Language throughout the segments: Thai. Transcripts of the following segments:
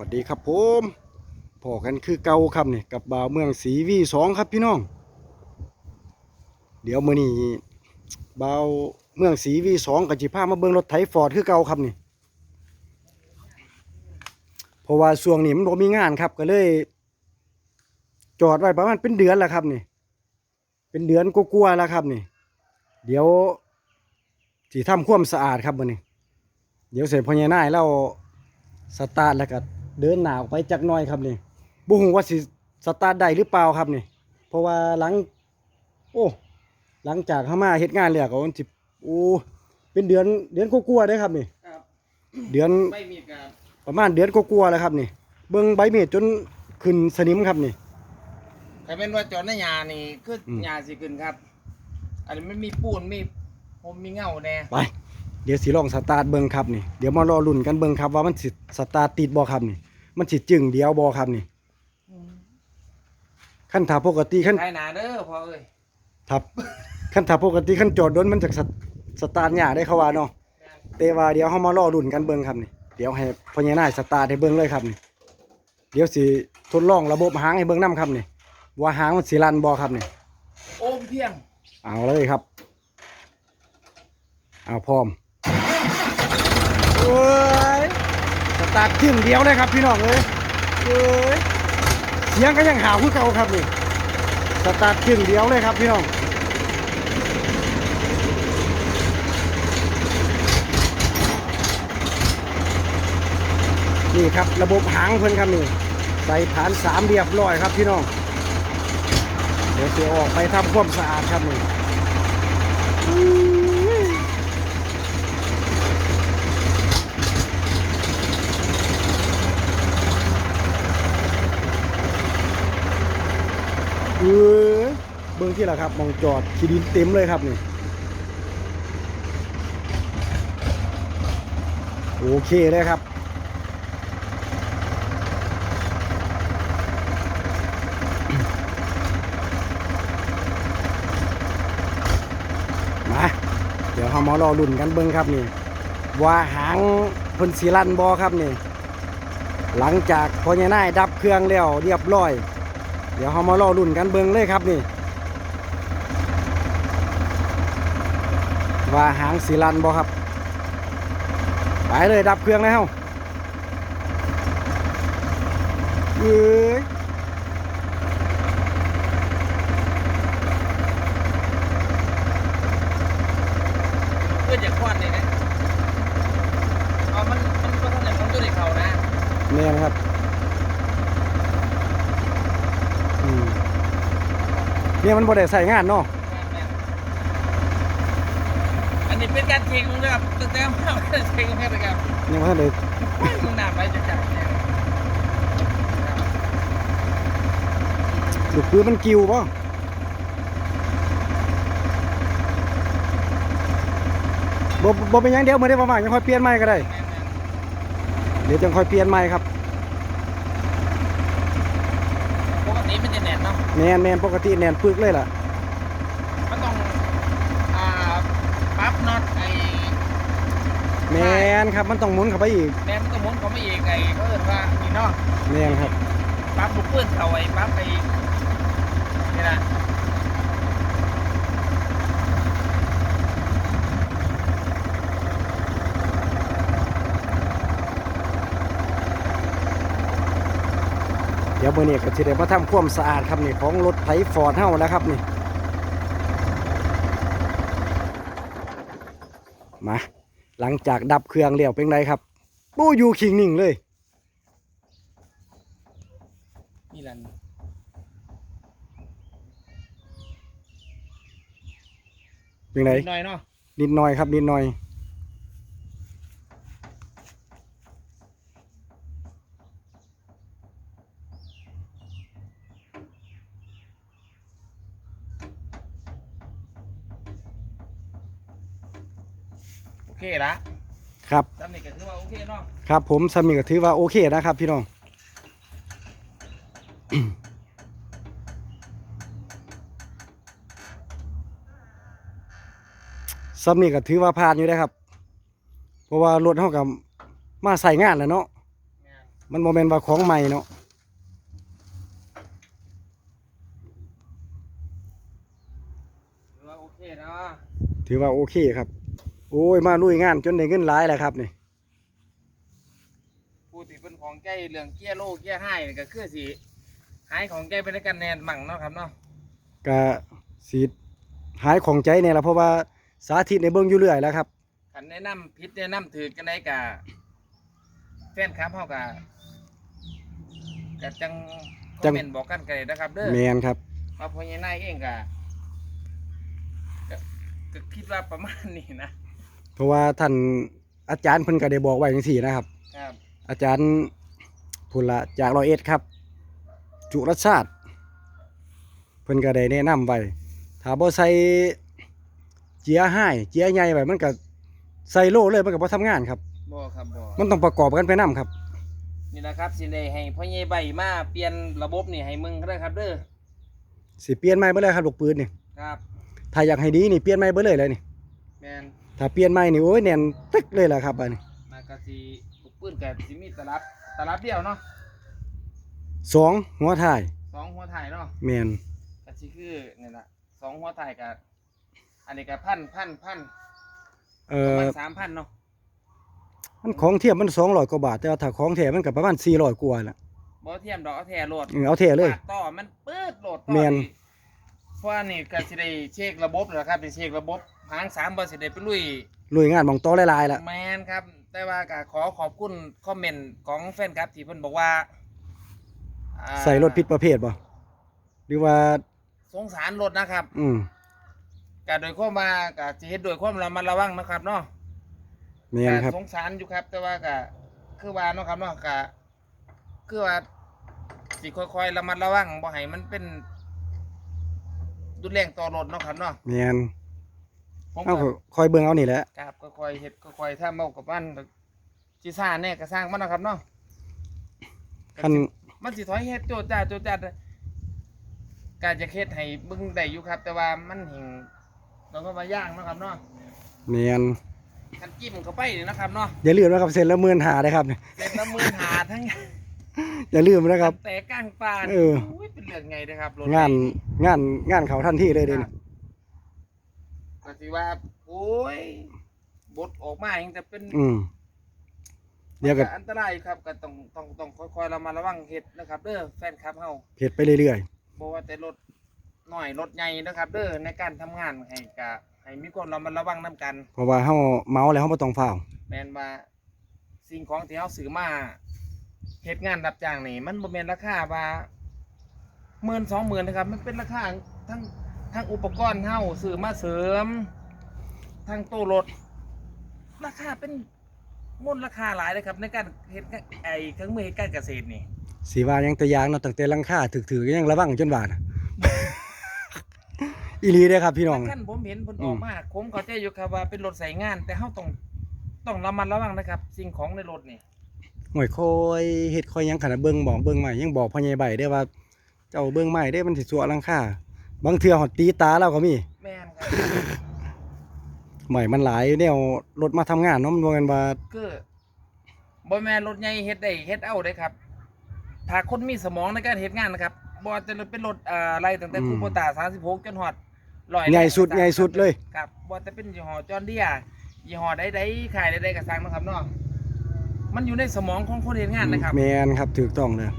วัสดีครับผมพอกันคือเก่าครับนี่กับบ่าวเมืองสีวีสองครับพี่น้อง เดี๋ยวมื้อนี้บ่าวเมืองสีวีสองกับจิพามาเบิ่งรถไถฟอร์ดคือเก่าครับนี่เพราะว่าช่วงนี้มันบ่มีงานครับก็เลย จอดไว้ประมาณเป็นเดือนแล้วครับนี่ เป็นเดือนกลัวๆแล้วครับนี่ เดี๋ยวสิทำความสะอาดครับมื้อนี้ เดี๋ยวเสร็จพญานายเราสตาร์ทแล้วก็ เดินหนาวไปจักหน่อยครับนี่บุ้งว่าสิสตาร์ทได้หรือเปล่าครับนี่ เพราะว่าหลัง โอ้ หลังจากเข้ามาเฮ็ดงานแล้วก็มันสิโอ้เป็นเดือนเดือนกลัวาๆเด้อครับนี่ ครับเดือนไม่มีการประมาณเดือนกลัวาๆแล้วครับนี่ เบิ่งใบเมฆจนขึ้นสนิมครับนี่ ใครเป็นว่าจอดในยานี่คืออม ยาสิขึ้นครับ อันนี้ไม่มีปูนมีผมมีเงาแน่ไป เดี๋ยวสิลองสตาร์ทเบิ่งครับนี่ เดี๋ยวมารอลุ้นกันเบิ่งครับว่ามันสิสตาร์ทติดบ่ครับนี่ มันสิจึงเดียวบ่ครับนี่ขั้นถ้าปกติขั้นใครหนาเด้อพอเอ้ยทับขั้นถ้าปกติขั้นจอดโดนมันจะสตสตาร์ทยากได้เขาว่าเนาะแต่ว่าเดี๋ยวเฮามารอลุ้นกันเบิ่งครับนี่เดี๋ยวให้พ่อใหญ่นายสตาร์ทให้เบิ่งเลยครับนี่เดี๋ยวสิทดลองระบบหางให้เบิ่งนํครับนี่ว่าหางมันสิลั่นบ่ครับนี่โอมเพียง เอาเลยครับ เอาพร้อมโอ้ยส ตาร์ทขึ้นเดียวเลยครับพี่น้องเลยเอ้ยเสียงก็ยังหาวคือเก่าครับนี่สตาร์ทขึ้นเดียวเลยครับพี่น้องนี่ครับระบบหางเพิ่นครับนี่ใส่ฐานสามเรียบร้อยครับพี่น้องเดี๋ยวเสียออกไปทำความสะอาดครับนี่เอเบื้องที่ละครับมองจอดขีดินเต็มเลยครับนี่โอเคเลยครับมาเดี๋ยวเรามารอลุ่นกันเบิ้งครับนี่ ว่าหางพิ่นสีลันบอครับนี่ หลังจากพอใหญานายดับเครื่องแล้วเรียบร้อย เดี๋ยวเขามารอรุ่นกันเบิ้งเลยครับนี่ ว่าหางสีลันบอครับ ไปเลยดับเครื่องแล้วเอ้ย เพื่อจะควันเลยนะเอามันมันก็ท่านไหนมันตัวเด็กเขานะ เนี่ยนะครับอืมเนี่ย มันบ่ได้ใส่งานเนาะแม่นๆอันนี้เป็นการเทงนะครับตั้งแต่มาเทงแค่ไหนครับยังบ่ทันได้มึงหนาไปจะจับเนี่ยลูกปืนมันกิ้วบ่บ่บ่เป็นหยังเดียวมื้อนี้ประมาณยังค่อยเปลี่ยนใหม่ก็ได้ เดี๋ยวจังค่อยเปลี่ยนใหม่ครับ ปกติมันจะ แน่นเนาะแน่นแน่นปกติแน่นปึกเลยล่ะ มันต้องอ่าปรั๊บน็อตไอ้แน่นครับมันต้องหมุนเข้าไปอีกแม่มันต้องหมุนเขาไม่เองไอ้เขาเอิ้นว่านี่เนาะแน่นครับปรั๊บลูกปืนเขาไอ้ปรั๊บไอ้นี่นะ เดี๋ยวมื้อนี้ก็สิได้มาทำความสะอาดครับนี่ของรถไถฟอร์ดเฮาแล้วครับนี่มาหลังจากดับเครื่องแล้วเป็นไงครับปู้อยู่คิงนิ่งเลยนี่แหละเป็นไงนิดหน่อยเนาะนิดหน่อยครับนิดหน่อย เคละครับตำหนิก็ถือว่าโอเคเนาะครับ ผมสามีก็ถือว่าโอเคนะครับ พี่น้องสามีก็ถือว่าผ่านอยู่ได้ครับ เพราะว่ารถเฮากับมาใส่งานแล้วเนาะแม่นมันโมเมนว่าของใหม่เนาะถือว่าโอเคเนาะถือว่าโอเคครับ โอ้ยมาลุยงานจนได้เงินหลายแล้วครับนี่ผู้ที่เป็นของใจเรื่องเกี้ยโลเกี้ยให้นี่ก็คือสิหายของใจไปด้วยกันแนนมั่งเนาะครับเนาะก็สีหายของใจเนี่ยละเพราะว่าสาธิตในเบิ้งอยู่เรื่อยแล้วครับคันแนะนำพิษแนะนำถือกันได้กะแฟนครับเฮากะกะจังคจัองมเมนต์บอกกันกันเลยนะครับเด้อแมนครับมาพญานายเองกะก็ก็คิดว่าประมาณนี้นะ เพราะว่าท่านอาจารย์เพิ่นก็ได้บอกไว้จังซี่นะครับ ครับอาจารย์พุนละจากร้อยเอ็ดครับ จุรชาติเพิ่นก็ได้แนะนำไว้ถ้าบ่ใส่เจียให้เจียใหญ่ไว้มันก็ใส่โลเลยมันก็บ่ทำงานครับ บ่ครับบ่มันต้องประกอบกันไปนํครับ นี่นะครับสิได้ให้พ่อใหญ่ใบมาเปลี่ยนระบบนี่ให้มึงก็ได้ครับเด้อสิเปลี่ยนใหม่เบ่เลยครับลูกปืนนี่ครับ ถ้าอยากให้ดีนี่เปลี่ยนใหม่เบ่เลยเลยนี่แมน ถ้าเปลี่ยนใหม่นี่โอ้ยแน่นตึกเลยล่ะครับอันนี้มากะสิปุกปืนกับสิมีตลับตลับเดียวเนาะสองหัวท้ายสองหัวถ่ายเนาะแม่นกะสิคือนี่ล่ะสองหัวถ่ายกับอันนี้กับพันพันพันเอ่ประอมาณสามพันเนาะมันของเทียมมัน200กว่าบาท แต่ว่าถ้าของแท้มันก็ประมาณ400กว่าล่ะบ่เทียมดอกเอาแท้โหลด เออเอาแท้เลย ปาดต่อมันปืดโหลดต่อแม่นนี่เพราะว่านี่ก็สิได้เช็คระบบแล้วครับเป็นเช็คระบบ หางสามบ่สิได้ไปลุยลุยงานหมองต่อหลายๆล่ะแมนครับ แต่ว่าก็ขอขอบคุณคอมเมนต์ของแฟนครับที่เพิ่นบอกว่าอ่าใส่รถผิดประเภทบ่หรือว่าสงสารรถนะครับ อืมก็โดยความว่าก็สิเฮ็ดโดยความระมัดระวังนะครับเนาะแม่นครับก็สงสารอยู่ครับ แต่ว่าก็คือว่าเนาะครับเนาะก็คือว่าสิค่อยๆระมัดระวังบ่ให้มันเป็นรุนแรงต่อรถเนาะครับเนาะแม่น ผมเอาก็คอยเบิ่งเอานี่แหละครับค่อยๆเฮ็ดค่อยๆถ้าเมากับมันสิซ่าแน่ก็สร้างมันเนาะครับเนาะคันมันสิถอยเฮ็ดโจดจ้าโจดจ้าการจะเฮ็ดให้เบิ่งได้อยู่ครับ แต่ว่ามันหิงเราก็มาย่างเนาะครับเนาะแม่นคันจิ้มเข้าไปนี่นะครับเนาะอย่าลืมนะครับเซ็นละหมื่นหาได้ครับเสร็จแล้วมือหาทั้ง อย่าลืมนะครับ แต่กลางปานเออยเป็นเรื่องไงนะครับรถงานงานงานเขาทันทีเลยเด้นี่ ก็สิว่า โอ้ยบทออกมายังจะเป็นอืมเดี๋ยวก็มันอันตรายครับก็ต้องต้องต้องค่อยๆระมัดระวังเฮ็ดนะครับเด้อแฟนคลับเฮาเฮ็ดไปเรื่อยบ่ว่าแต่รถน้อยรถใหญ่นะครับ เด้อในการทำงานให้กะให้มีความระมัดระวังนํกัน ๆ เพราะว่าเฮาเมาแล้วเฮาบ่ต้องฟ้าวแม่นว่าสิ่งของที่เฮาซื้อมาเฮ็ดงานรับจ้างนี่มันบ่แม่นราคาว่าหมื่นสองหมื่นนะครับ มันเป็นราคาทั้ง ทั้งอุปกรณ์เฮาซื้อมาเสริม ทั้งตู้รถ ราคาเป็นมูลราคาหลายเลยครับ ในการเฮ็ดงานไอ้เครื่องมือเฮ็ดการเกษตรนี่สิว่าหยังตัวอย่างเนาะตั้งแต่หลังคาถึกๆก็ยังระวังจนว่าน่ะอีหลีเด้อครับพี่น้องขั้นผมเห็นเพิ่นอือมอกมาผมเข้าใจอยู่ครับว่าเป็นรถใส่งาน แต่เฮาต้องต้องระมัดระวังนะครับ สิ่งของในรถนี่ห่วยคอยเฮ็ดคอยหยังขนาดเบิ่งบอกเบิ่งใหม่ยังบอกพ่อใหญ่ใบได้ว่าเจ้าเบิ่งใหม่ได้มันสิสัวหลังคา บางเทื่อฮอดตีตาเราก็มี แม่นครับใหม่มันหลายแนวรถมาทำงานเนาะมันบ่แม่นว่าคือบ่แม่นรถใหญ่เฮ็ดได้เฮ็ดเอาได้ครับ ถ้าคนมีสมองในการเฮ็ดงานนะครับบ่จะเป็นรถอ่าอะไรตั้งแต่คูโบต้า36 จนฮอด100ใหญ่สุดใหญ่สุดเลย ครับบ่จะเป็นยี่ห้อจอห์นเดียร์ยี่ห้อใดๆขายใดๆก็สร้างนะครับเนาะมันอยู่ในสมองของคนเฮ็ดงานนะครับ แมนครับถูกต้องเลย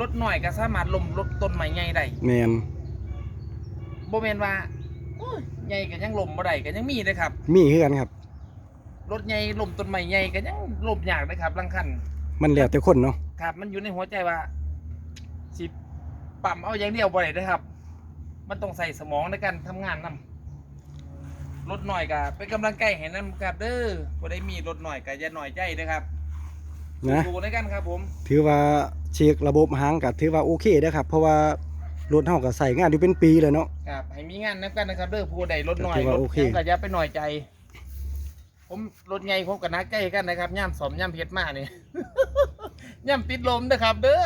รถน้อยก็สามารถล้มรถต้นใหม่ใหญ่ได้แมน บ่แม่นว่าโอ้ยใหญ่ก็ยังล้มบ่ได้ก็ยังมีเลยครับ มีคือกันครับ รถใหญ่ล้มต้นใหม่ใหญ่ก็ยังล้มยากเลยครับลังคันมันมันแล้วแต่คนเนาะครับ มันอยู่ในหัวใจว่าสิปั๊มเอาอย่างเดียวบ่ได้เด้อครับ มันต้องใส่สมองในการทำงานนํรถหน่อยก็เป็นกำลังใจให้นํครับเด้อบ่ได้มีรถหน่อยก็อย่าหน่อยใจเด้อครับนะ ดูในกันครับผม ถือว่าเช็คระบบหางก็ถือว่าโอเคเด้อครับ เพราะว่า รถเฮาก็ใส่งานอยู่เป็นปีเลยเนาะ ครับให้มีงานนํกันนะครับเด้อผู้ใดรถหน่อยก็ถือว่ารถโอเคหยังก็อย่าไปหน่อยใจ ผมรถใหญ่ผมก็นักใจกันนะครับย่ามสอมย่ามเพชรมานี่ ย่ามติดลมนะครับ เด้อ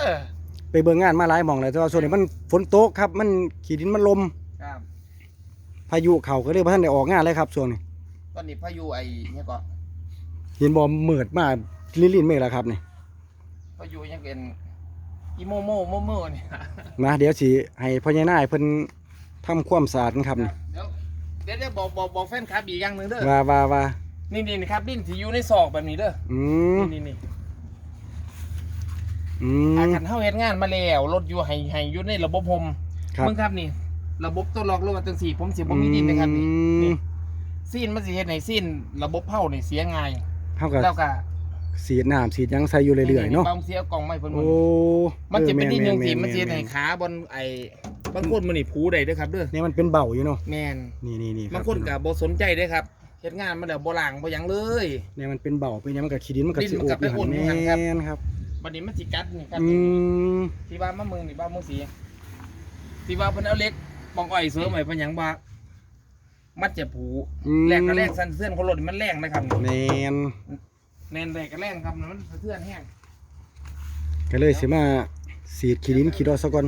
ไปเบิ่งงานมาหลายหม่องแล้วแต่ว่าส่วนนี้มันฝนตกครับ มันขี้ดินมันลม ครับพายุเข้าก็เลยบ่ทันได้ออกงานเลยครับช่วงนี้ตอนนี้พายุไอ้เนี่ยก็เห็นบ่มืดมาลินๆเมฆแล้วครับนี่ก็อยู่ยังเป็น อีโมโมโมโมเนี่ยมาเดี๋ยวสิให้พ่อใหญ่นายเพิ่นทำความสะอาดกันครับนี่เดี๋ยวเดี๋ยวเดี๋ยวบอกบอกบอกแฟนคลับอีกอย่างหนึ่งเด้อ ว่าว่าว่านี่นี่นี่ครับดิ้นที่อยู่ในซอกแบบนี้เด้อ อืมนี่นี่นี่อืมอาคันเฮาเฮ็ดงานมาแล้วรถอยู่ให้ให้อยู่ในระบบโฮมครับมึงครับนี่ ระบบตัวล็อกรถมาจังสี่ผมสิบ่มีดินนะครับนี่อืมนี่ซีนมันสิเฮ็ดให้ซีนระบบเผานี่เสียง่าย เท่ากับแล้วก็ สีดน้ำสีดหยังใส่อยู่เรื่อยๆเนาะบางเสียกล่องไม้เพิ่นหมโอ้ดมันจะเป็นดินยังสีแมันสิเฮ็ดให้ขาบนไอ้บางคนมันนี่ผูได้เด้อครับเด้อเนี่ยมันเป็นเบาอยู่เนาะแม่นนี่นี่นี่บางคนก็บ่สนใจเด้อครับเฮ็ดงานมาแล้วบ่ล้างบ่หยังเลย เนี่ยมันเป็นเบาเป็นหยังมันกับขี้ดินมันกับดินสิมันโอก็บไปอยู่อุ่หั่นนอยู่หั่นครับ แม่นครับบัดนี้มันสิกัดนี่ครับอืมที่ว่ามามึงนี่บ้ามึงสีที่ว่าเพิ่นเอาเหล็กบองอ้อยเสริมไว้เพิ่นหยังบ่ามันจะผูอืมแรงก็แรงสั่นเสื่อนของรถนี่มันแรงนะครับ แม่น แน่นแรงก็แรงครับมันสะเทือนแห้งก็เลยสิมาสีดขี้ดินขี้ดอกซะก่อน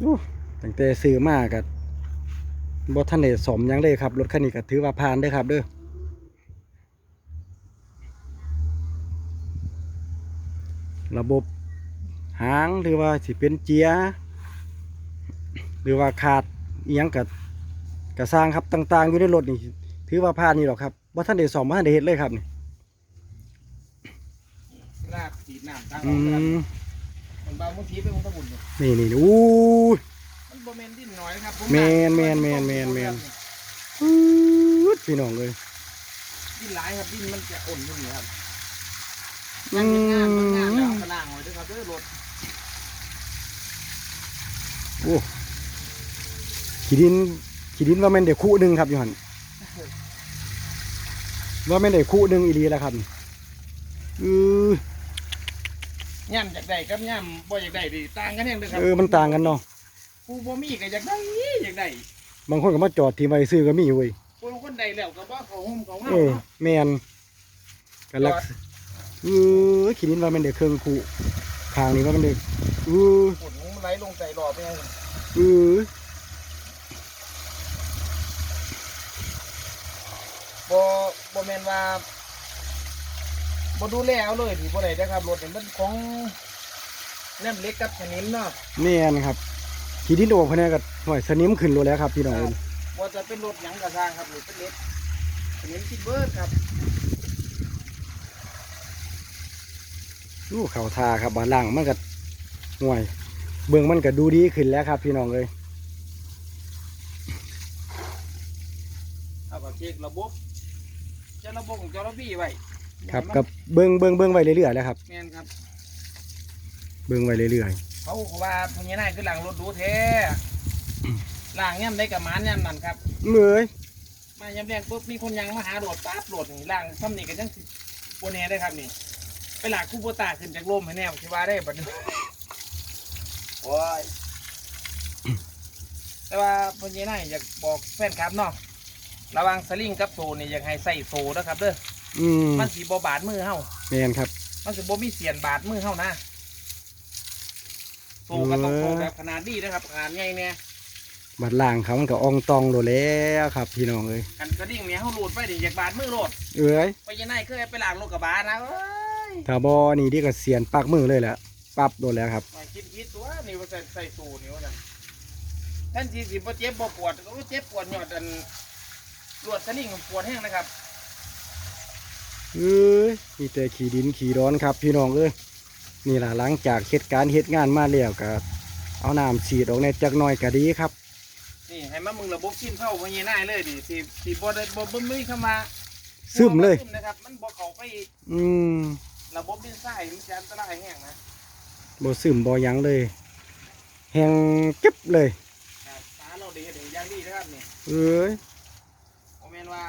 โอ้ตั้งแต่ซื้อมากับ่ทันได้สมยังเลยครับ รถคันนี้ก็ถือว่าผ่านเด้ครับเด้อระบบหางหรือว่าสิเป็นเจีย หรือว่าขาดอีหยังกับกระสร้างครับต่าง ๆ อยู่ในรถนี่ถือว่าผ่านนี่หรอกครับว่าท่านได้สอมว่าท่านได้เฮ็ดเลยครับนี่ลากสีน้ำทางอืออกครับมมันบ้ามึงสีไปมึงตะบุญนี่นี่นี่อู้ย มันบ่แม่นดินน้อยนะครับผมแม่นแม่นแม่นแม่นแม่นอื้อพี่น้องเลยดินหลายครับดินมันจะอ่อนอยู่นี่ครับอืงานเฮ็ดงานมันงานแล้วม เอากระล่างไว้ด้วยครับเด้อรถโอ้ ขีดินขีดินว่าแม่นได้คู่หนึ่งครับอยู่หันว่าแม่นได้คู่หนึ่งอีหลีแล้วครับนี่อือย่ำจากใดกับย่ำบ่อยากได้ดิต่างกันแห้งเด้อครับเออมันต่างกันเนาะผู้บ่มีก็อยากได้อยากได้บางคนก็มาจอดที่ไว้ซื้อก็มีเว้ยผู้คนใดแล้วก็บ่เขาห่มเขาเงาเออเนาะแมนกันลักษเออขีดินว่าแมันเด็กเครื่องคู่ทางนี้ว่ามันเด็กเออฝุ่นมันไหลลงใส่หลอดไปยังเออ บ่บ่แม่นว่าบ่ดูแลเอาเลยที่บ่ได้นะครับรถนี่มันของน้ำเล็กกับสนิมเนาะแม่นครับขีดินโอกพะเนี่ยก็หน่อยสนิมขึ้นโลแล้วครับพี่น้องเอ้ยบ่จะเป็นรถหยังก็สร้างครับนี่เป็นเล็กสนิมติดเบิดครับอู้เข่าทาครับบานล่างมันก็ห่วย เบื้องมันก็ดูดีขึ้นแล้วครับ พี่น้องเลยเอาก็เช็คระบบจะ ระบบของจอระบีไว้ครับกับเบื้องเบื้องเบื้องไว้เรื่อยๆแล้วครับแม่นครับ เบื้องไว้เรื่อยเขาก็ว่าพญานาคคือหลังรถดูแท้หลังย่ำได้กับหมานย่ำนั่นครับๆเมื่อยมาย่ำแรงปุ๊บมีคนยังมาหาโดดปั๊บโดดนี่หลังซ้ำนี่ก็ยังสิปวแน่ได้ครับนี่ไปหลักคู่โบตาขึ้นจากลมให้แน่คิดว่าได้บัดนี้โอ้ยแต่ว่าพญานาคอยากบอกแฟนครับเนาะ ระหวังสลิงกับโซนี่อยากให้ใส่โซนะครับเด้ออืมมันสีบบาดมือเฮาแมนครับ มันสิบ่มีเสียนบาดมือเฮานะโซก็ต้องโซแบบขนาดดีนะครับขนาดใหญ่เนี่ยบัดล่างเขามันก็อองตองโลแล้วครับ พี่น้องเลยกันกระดิ่งเนี่ยเฮาโหลดไปดิอยากบาดมือโหลดเอ้ยไปยังไงเคยไปล้างรถกับบาดนะเอ้ยถ้าบอนี่ดีก็เสียนปากมือเลยแหละปรับโดนแล้วครับมาคิดคิดตัวนี่ว่าใส่ใส่สูนี่ว่าจังท่านทีสิบ่เจ็บบ่ปวดโอ้เจ็บปวดหยอดอัน รวดสลิงปวดแห้งนะครับเอ้ยมีแต่ขี่ดินขี่ร้อนครับพี่น้องเอ้ยนี่ล่ะหลังจากเหตุการณ์เหตุงานมาแล้วก็เอาน้ำฉีดออกในจักหน่อยก็ดีครับ นี่ให้มามึงระบบชิมเข้าบ่ยังไงเลยดิสิสิบ่ได้บ่บ่มีเข้ามาซึมเลยซึมนะครับมันบ่เข้าไปอืมระบบดินทรายมันจะอันตรายแห้งนะบ่ซึมบ่หยังเลย แห้งเก็บเลยครับตาเราดีเห็นอย่างดีนะครับนี่เอ้ยผมเมน ว่า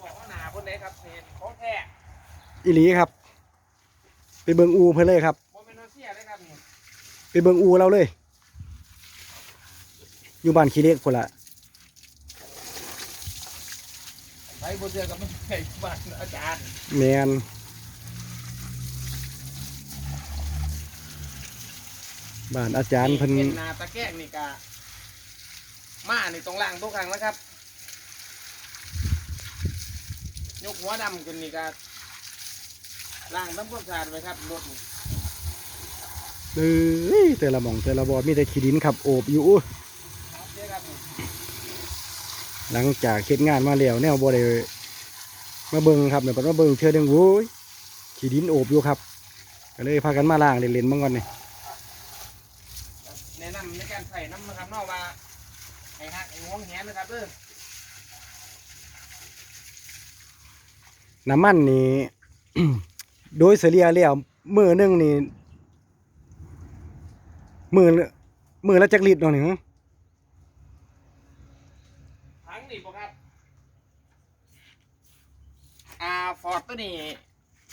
บอกว่าหนาคนไหนครับเห็นของแท้อีหลีครับ ไปเบิงอูเพิ่นเลยครับโมเมนโนเซียเลยครับนี่ไปเบิงอูเราเลย อยู่บ้านขี้เล็กพุ่นละไปโบเซียกับมันไปบ้านอาจารย์แมนบ้านอาจารย์เพิ่นเป็นนาตะแกรงนี่กะมานี่ตรงล่างตัวกลางนะครับ ยกหัวดำขึ้นนี่ก็ล่างน้ำความสะอาดไว้ครับรถนี่เอ้ยแต่ละหม่องแต่ละบอมีแต่ขี้ดินครับโอบอยู่อู้ครับเด้อครับนี่หลังจากเฮ็ดงานมาแล้วแนวบ่ได้มาเบิ่งครับเดี๋ยวมาเบิ่งเชื่อเดึงโว้ยขี้ดินโอบอยู่ครับก็เลยพากันมาล้างเล่นๆมาก่อนนี่แนะนำในการใส่น้ำนะครับเนอกว่าให้หักให้งวงแหนนะครับเด้อ น้ำมันนี่ โดยเฉลี่ยแล้วมื้อหนึงนี่มื้อละมื้อละจักลิตรเนาะนี่ฮะถังนี่บ่ครับ อ่าฟอร์ดตัวนี้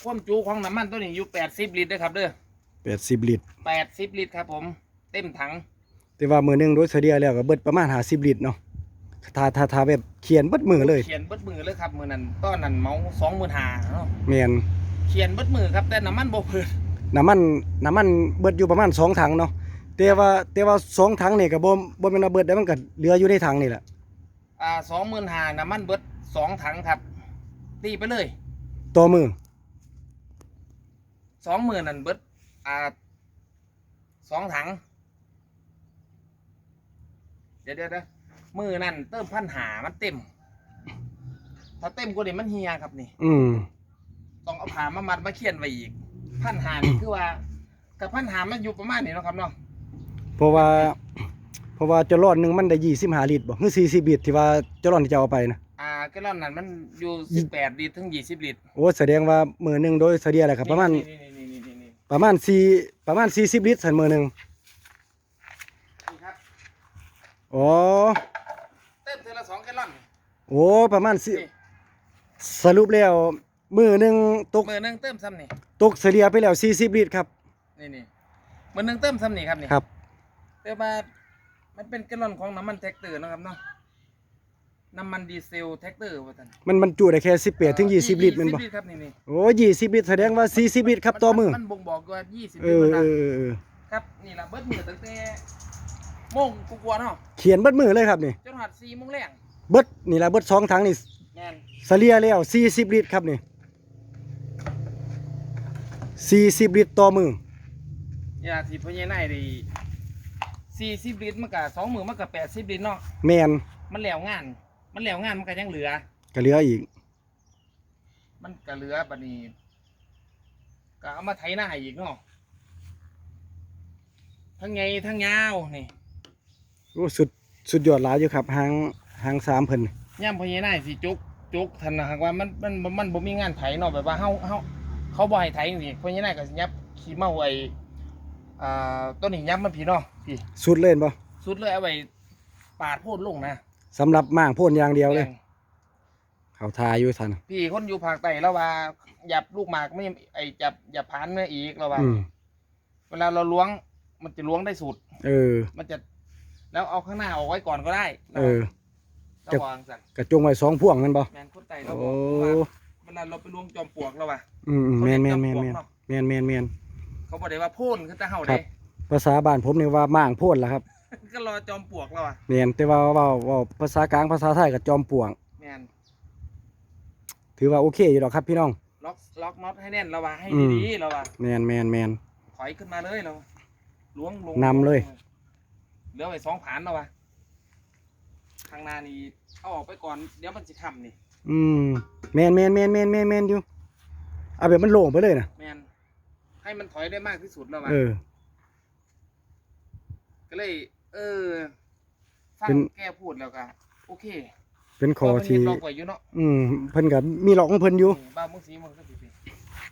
ความจุของน้ำมันตัวนี้อยู่80ลิตรนะครับเด้อ80ลิตร80ลิตรครับผม เต็มถัง แต่ว่ามื้อหนึงโดยเฉลี่ยแล้วก็เบิดประมาณ50ลิตรเนาะ ถ้าถ้าถ้าแบบเขียนเบิดมื้อเลยเขียนเบิดมือเลยครับมือนั้นตอนนั้นเมาสองหมื่นหาเนาะแม่นเขียนเบิดมือครับแต่น้ำมันบ่เพิ่นน้ำมันน้ำมันเบิดอยู่ประมาณสองถังเนาะแต่ว่าแต่ว่าสองถังนี่ก็บ่บ่แม่นว่าเบิดแล้วมันก็เหลืออยู่ในถังนี่แหละอ่าสองหมื่นหาน้ำมันเบิดสองถังครับตีไปเลยต่อมือสองหมื่นนั่นเบิดอ่าสองถังเดี๋ยวเดี๋ยวเดี๋ยว มือนั่นเติมพันหามันเต็ม ถ้าเต็มกว่านี้มันเฮียครับนี่ อืม ต้องเอาผ้ามามัดมาเขียนไว้อีก พันหานี่คือว่ากับพันหามันอยู่ประมาณนี้เนาะครับเนาะเพราะว่า เพราะว่าเจะรอดหนึงมันได้25ลิตรบ่คือ40ลิตรที่ว่าเจะรอดที่จะเอาไปนะอ่าแกลลอนนั้นมันอยู่สิบแปดลิตรถึงยี่สิบลิตรโอ้แสดงว่ามื้อหนึงโดยเฉลี่ยแล้วครับ ประมาณนี่นี่นี่นี่นี่นี่ประมาณ4ประมาณ40ลิตรซั่นมื้อหนึงนี่ครับ อ๋อ โอ้ประมาณสินี่สรุปแล้วมื้อหนึงตกมือหนึงเติมซ้ำนี่ตกเฉลี่ยไปแล้ว 40 ลิตรครับนี่นี่มือหนึงเติมซ้ำนี่ครับนี่ครับ แต่ว่ามันเป็นแกลลอนของน้ำมันแท็กเตอร์เนาะครับเนาะน้ำมันดีเซลแท็กเตอร์ว่าท่านมันมันจุได้แค่18ถึง20 ลิตรแม่นบ่20ลิตรครับนี่นี่โอ้20 ลิตรแสดงว่า 40 ลิตรครับต่อมือมันบ่งบอกว่ายี่สิบเอลิตรอมันเอนะอเออเออครับนี่ละเบิดมือตั้งแต่โมงกว่าๆเนาะเขียนเบิดมือเลยครับนี่จนหัดสี่โมงแรง เบิดนี่ละเบิดสองถังนี่แม่นเฉลี่ยแล้ว40ลิตรครับนี่40ลิตรต่อมืออย่าที่พ่อใหญ่นายดีสี่สิบลิตรมันก็สองมือมันก็แปดสิบลิตรเนาะแมนมันแล้วงาน มันแล้วงานมันก็ยังเหลือ ก็เหลืออีก มันก็เหลือบัดนี้ก็เอามาไถหน้าอีกเนาะทั้งไงทั้งยาวนี่ โอ้สุดสุดยอดหลายอยู่ครับหาง หางสามเพิ่นย่ำพ่อใหญ่นายสิจุกจุกทันนะหากว่ามันมันมันมันบ่มีงานไถเนาะแบบว่าเฮาเฮาเขาบ่ให้ไถจังซี่พ่อใหญ่นายก็สิยับขี้เมาไอ้อ่าต้นนี้ยับมันพี่เนาะพี่สุดเล่นบ่สุดเลยเอาไว้ปาดโพดลงนะสำหรับม่างพ่นอย่างเดียวเลยแม่นเขาทาอยู่ทันพี่คนอยู่ภาคใต้แล้วว่าหยับลูกหมากไม่ไอจับหยับพานไม่อีกแล้วว่าอืมเวลาเราล้วงมันจะล้วงได้สุด เออ มันจะ แล้วเอาข้างหน้าออกไว้ก่อนก็ได้ เออ ระวังสั่นกระจงไว้สองพวงแมันบ่แมนคนใต้เราโอ้บอกว่าเวลาเราไปล้วงจอมปลวกแล้วว่าอืมอืมแมนแมนแมนเขาแมเรียนกจอมปลวกเนาะแมนแมนแมน เขาบอกได้ว่าโพ่นคือแต่เฮาครัเด้บ ภาษาบ้านผมนี่ว่าม่างพ่นล่ะครับก็รอจอมปลวกแล้วอะแมนแต่ว่าเว่าเว่าภาษากลางภาษาไทยกับจอมปลวง แมนถือว่าโอเคอยู่ดอกครับพี่น้อง ล็อกล็อกน็อตให้แน่นแล้วว่าให้อืม ดีๆแล้วว่าแมนแมนแมน ถอยขึ้นมาเลยแล้วล้วงลงนำเลย เหลือไว้สองผานแล้วว่ะ ข้างหน้านี่เอาออกไปก่อนเดี๋ยวมันจะคำนี่อืมแมนแมนแมนแมนแมนแมนอยู่เอาแบบมันโล่งไปเลยนะแมนให้มันถอยได้มากที่สุดแล้วว่ะเออ ก็เลย เออฟังเป็น แกพูดแล้วก็โอเคเป็นขอเพราะมันที่มีล็อกไว้อยู่เนาะอืมเพิ่นกับมีล็อกของเพิ่นอยู่นี่บ้ามึงสีมึงก็สิสิ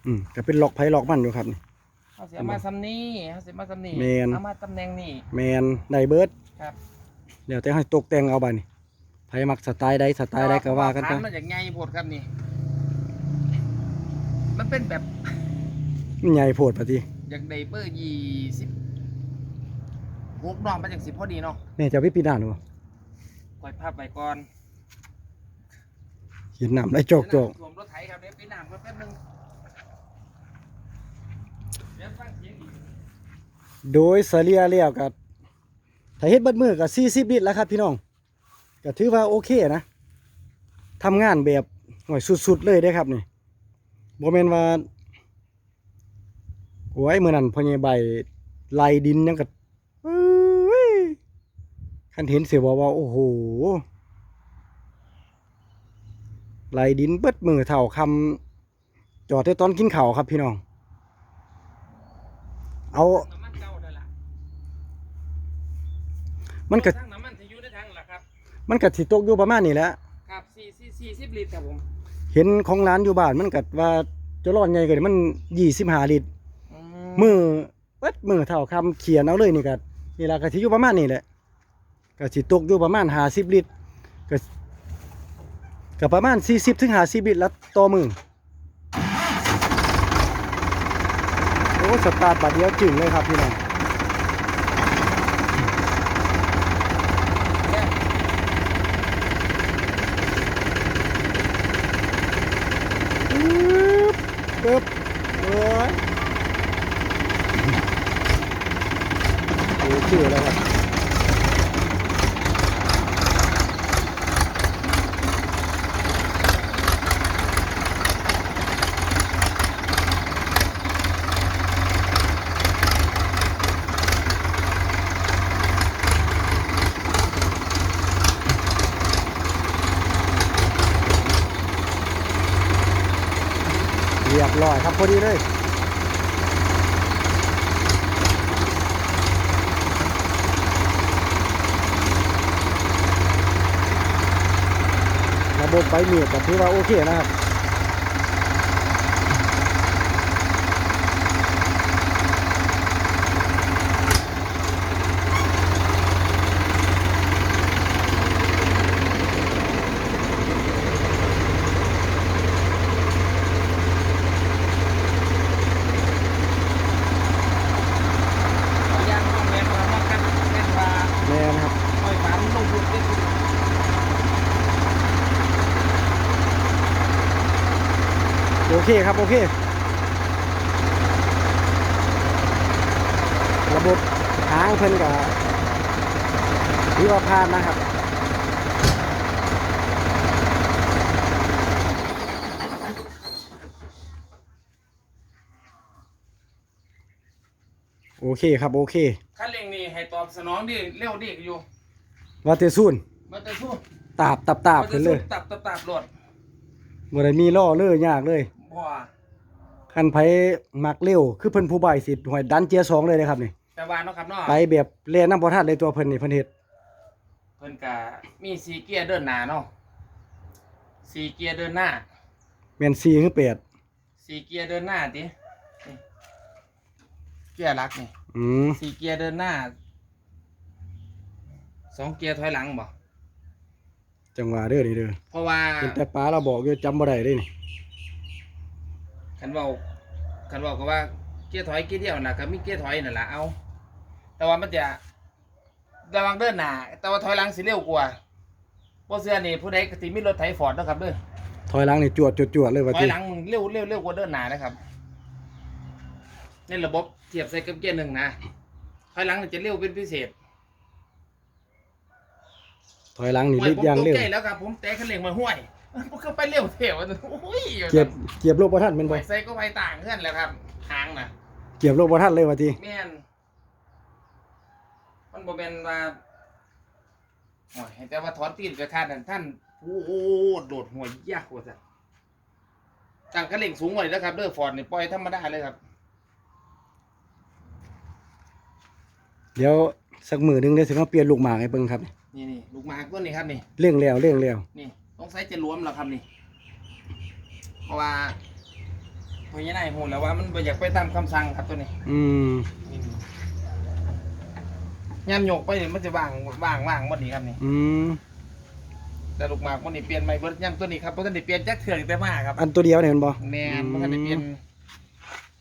อืมก็เป็นล็อกไผล็อกมันอยู่ครับนี่ เขาเสียมาซ้ำนี่เขาเสียมาซ้ำนี่แมนเอามาตำแหน่งนี่ แมนได้เบิดครับ เดี๋ยวแต่ให้ตกแต่งเอาบัดนี่ไผมักสไตล์ใดสไตล์ใดก็ว่ากันไป ฐมันอย่างไงโพดครับนี่ มันเป็นแบบมันใหญ่โพดปะติอย่างไดเปอร์ยี่สิบหกดองมาจากสิบพอดีเนาะแม่จะไปปีนานบ่ปล่อยภาพไปก่อนเห็นน้ำได้จอกจอกสวมรถไถครับเดี๋ยวไปน้ำก่อนแป๊บนึงเดี๋ยวฟังเสียงอีก โดยเฉลี่ยแล้วก็ ถ้าเฮ็ดเบิดมือก็40ลิตรแล้วครับพี่น้องก็ถือว่าโอเคนะทำงานแบบหน่อยสุดๆเลยได้ครับนี่บ่แม่นว่าโอ้ยมื้อนั้นพ่อใหญ่ใบไล่ดินยังก็เอ้ยคันเห็นเสิว่าว่า โอ้โหไล่ดินเบิดมือเท่าคำจอดแต่ตอนกินข้าวครับพี่น้อง เอา น้ำมันเก่านั่นล่ะ มันก็ทั้งน้ำมันที่อยู่ในถังล่ะครับมันก็สิตกอยู่ประมาณนี้แหละครับ4 4 40ลิตรครับผมเห็นของร้านอยู่บ้านมันก็ว่าจะรอดไงกันมันยี่สิบห้าลิตรอืมือเปิดมือเท่าคำเขียนเอาเลยนี่ก็นี่ละก็สิอยู่ประมาณนี้แหละก็สิตกอยู่ประมาณห้าสิบลิตรก็ก็ประมาณสี่สิบถึงห้าสิบลิตรละต่อมือโอ้สตาร์ทบัดเดียวจึงเลยครับพี่น้อง ปึ๊บโอ้ยโอ้ชื่ออะไรครับ เรียบร้อยครับพอดีเลย บนใบเมียดก็ถือว่าโอเคนะครับ เอาย่างห้องแม่นมากันแม่นว่า แม่นะครับ ปล่อยฝันลงทุนได้ทุน โอ เคครับ โอเค ระบบหางเพิ่นกับถือว่าผ่านนะครับโอเคครับโอเคคันเร่งนี่ให้ตอบสนองดีเร็วดีอยู่ว่าเตซุนมันจะสู้ตาบตับตาบมันจะขึ้นเลสู้ยตับตับตับโหลดบ่ได้มีล่อเลยยากเลย บ่คันไผมักเร็วคือเพิ่นผู้ใบายสิหวยดันเจียสองเลยนะครับนี่แต่ว่าเนาะครับเนาะไปแบบเรียนน้ำบ่ทันเลยตัวเพิ่นนี่เพิ่นเฮ็ดเพิ่นก็มีสีเกียร์เดินหน้าเนาะสีเกียร์เดินหน้าแม่น4คือ8สีเกียร์เดินหน้าตินี่เกียร์หลักนี่อืมสีเกียร์เดินหน้าสองเกียร์ถอยหลังบ่จังหวะเด้อนี่เด้อเพราะว่าเป็นแต่ป้าเราบอกอยู่จำบ่ได้เด้นี่ คันเว้าคันเว้าก็ว่าเกียร์ถอยเกียร์เดียวน่ะก็มีเกียร์ถอยนั่นล่ะเอา แต่ว่ามันจะระวังเดินหน้าแต่ว่าถอยหลังสิเร็วกว่าบ่เสื้อนี่ผู้ใดก็สิมีรถไถฟอร์ดเนาะครับเด้อถอยหลังนี่จวดจวดจวดเลยว่าถอติยหลังมึงเร็วเร็วเร็วกว่าเดินหน้านะครับ ในระบบเทียบใส่กับเกียร์หนึ่งนะถอยหลังนี่จะเร็วเป็นพิเศษ ถอยหลังนี่ห้วยรีบผมอย่างตกเร็วใจแล้วครับผมแต่คันเร่งมาห้วย มันก็ไปเร็วเที่ยวโอ้ยเก็บเก็บโลกบ่ทันแม่นไปบ่ใส่ก็ไปต่างเพื่อนแล้วครับทางน่ะเก็บโลกบ่ทันเลยว่าติแม่นมันบ่แม่นว่าโอ้ยแต่ว่าถอนตีนกระคาดนั่นท่านโอ้โหโดดหัวยากกว่าซะตั้งคันเร่งสูงไว้แล้วครับเด้อฟอร์ดนี่ปล่อยธรรมดาเลยครับ เดี๋ยวสักมื้อหนึงเดี๋ยวสิมาเปลี่ยนลูกหมากให้เบิ่งครับ นี่นี่ลูกหมากต้นนี้ครับนี่เร่งแล้วเร่งแล้วนี่ ต้องใช้จะรวมแล้วครับนี่ เพราะว่าพญานาคหูแล้วว่ามันบ่อยากไปตามคำสั่งครับตัวนี้อืมนี่ยามโยกไปนี่มันจะว่างว่างว่างหมดนี่ครับนี่ อืมแต่ลูกหมากมันนี่เปลี่ยนใหม่เบิดยามตัวนี้ครับเพราะท่านได้เปลี่ยนจักเถื่อนแต่มาครับอันตัวเดียวเนี่ยแม่นบ่แม่นอืมบ่ทันได้เปลี่ยน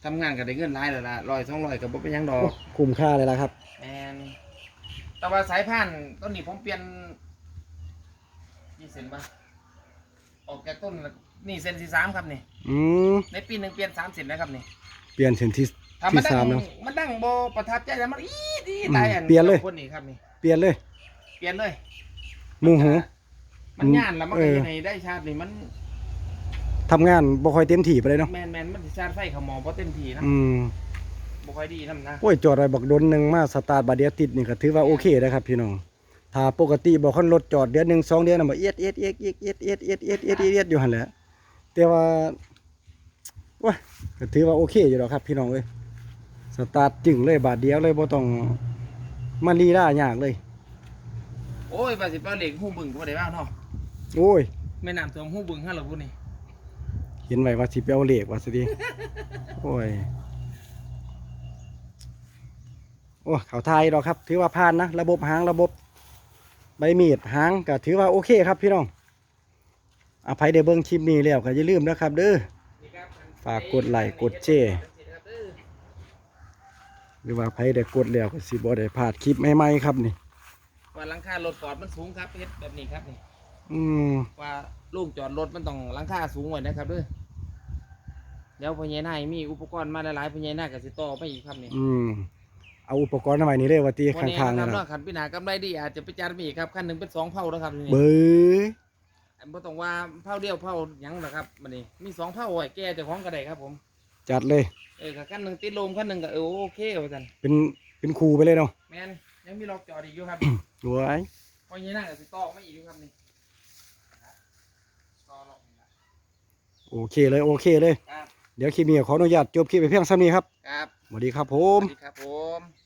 ทำงานก็ได้เงินหลายแล้วล่ะร้อยสองร้อยก็บ่เป็นหยังดอโอ้กคุ้มค่าเลยล่ะครับแม่นแต่ว่าสายพันธุ์ต้นนี้ผมเปลี่ยนกี่เซนบ้าง ออกจากต้นแล้วนี่เซนที่สามครับนี่อืมในปีหนึ่งเปลี่ยนสามสิบนะครับนี่เปลี่ยนเส้นที่ถ้ามันที่ดัสามงแล้ว มันดังโบประทับใจแล้วมันอีดีอืมตายอันเปลี่ยนเลย คนนี้ครับนี่เปลี่ยนเลยเปลี่ยนเลย โมโห มันย่านแล้วมันก็เออยังไงได้ชาตินี่มันทำงานบ่ค่อยเต็มที่ไปเลยเนาะแมนแมนมันสิชาติไฟเขาหมอเพราะเต็มทีนะอืมบ่ค่อยดีนํนะโอ้ยจอดไว้บักดนหนึงมาสตาร์ทบาดเดียวติดนี่ก็ถือว่าโอเคนะครับพี่น้อง ถ้าปกติบ่คันรถจอดเดือนหนึงสองเดือนน่ะบ่เอียดเอียดเอียดเอียดเอียดเอียดเอียดเอียดเอียดเอียดอยู่หั่นแหละแต่ว่าว้าก็ถือว่าโอเคอยู่ดอกครับ พี่น้องเอ้ยสตาร์ทจึงเลยบาดเดียวเลยบ่ต้องมาลีลายากเลย โอ้ยว่าสิเป้าเหล็กหูบึงก็บ่ได้บ้างเนาะโอ้ย แม่น้ำท่วมหูบึงหั่นล่ะพุ่นนี่เห็นไว้ว่าสิไปเอาเหล็กว่าสิดิโอ้ยโอ้เขาทายดอกครับ ถือว่าผ่านนะ ระบบหางระบบ ใบมีดหางก็ถือว่าโอเคครับพี่น้องอภัยเดเบิ้งคลิปนี้แล้วก็อย่าลืมนะครับ เด้อนี่ครับฝากกดไลค์กดแชร์หรือว่าไผได้กดแล้วก็สิบ่ได้พลาดคลิปใหม่ๆครับนี่ว่าหลังคารถฟอร์ดมันสูงครับเฮ็ดแบบนี้ครับนี่อืมว่าลูกจอดรถมันต้องหลังคาสูงไว้นะครับเด้อเดี๋ยวพ่อใหญ่นายมีอุปกรณ์มาหลายๆพ่อใหญ่นายก็สิต่อไปอีกครับนี่อืม เอาอุปกรณ์ทำไมนี่เลยว่าตีวันนี้ข้างๆนะนี่ครับนะเนาะขันปีหนากำไรดีอาจจะไปจัดมีอีกครับขั้นหนึ่งเป็นสองเผาแล้วครับนี่เบ้ยอันบ่ต้องว่าเผาเดียวเผาหยังนะครับมันนี่มีสองเผาไว้แก้เจ้าของก็ได้ครับผมจัดเลย เออขั้นหนึ่งติดลมขั้นหนึ่งก็เออโอเคว่าซั่นเป็นเป็นครูไปเลยเนาะแมนยังมีล็อกจอดอีกอยู่ครับสวยพ่อใหญ่นายก็สิต่อไม่อีกอยู่ครับนี่ต่อล็อกนี่ล่ะโอเคเลยโอเคเลย ครับ เดี๋ยวคลิปนี้ขออนุญาตจบคลิปไปเพียงเท่านี้ครับ ครับส วัสดีครับผม สวัสดีครับผม